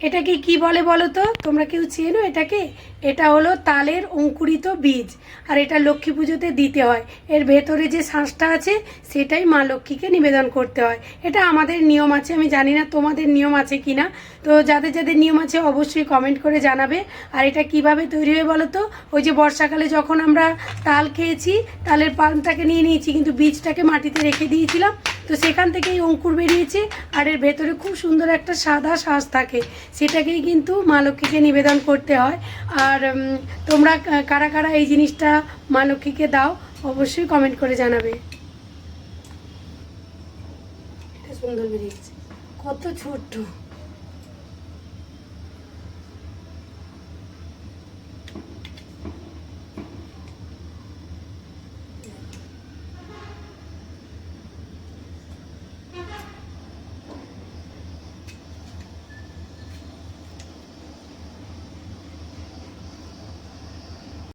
এটাকে কি বলে বলো তো তোমরা কেউ চেনো এটাকে? এটা হলো তালের অঙ্কুরিত বীজ, আর এটা লক্ষ্মী পুজোতে দিতে হয়। এর ভেতরে যে শাঁসটা আছে, সেটাই মা লক্ষ্মীকে নিবেদন করতে হয়। এটা আমাদের নিয়ম আছে, আমি জানি না তোমাদের নিয়ম আছে কি না তো যাদের যাদের নিয়ম আছে, অবশ্যই কমেন্ট করে জানাবে। আর এটা কীভাবে তৈরি হয় বলো তো ওই যে বর্ষাকালে যখন আমরা তাল খেয়েছি, তালের পানটাকে নিয়ে নিয়েছি, কিন্তু বীজটাকে মাটিতে রেখে দিয়েছিলাম। তো সেখান থেকেই অঙ্কুর বেরিয়েছে আর এর ভেতরে খুব সুন্দর একটা সাদা শ্বাস থাকে। সেটাকেই কিন্তু মা লক্ষ্মীকে নিবেদন করতে হয়। আর তোমরা কারা কারা এই জিনিসটা মা লক্ষ্মীকে দাও, অবশ্যই কমেন্ট করে জানাবে। সুন্দর বেরিয়েছে। কত ছোট্ট।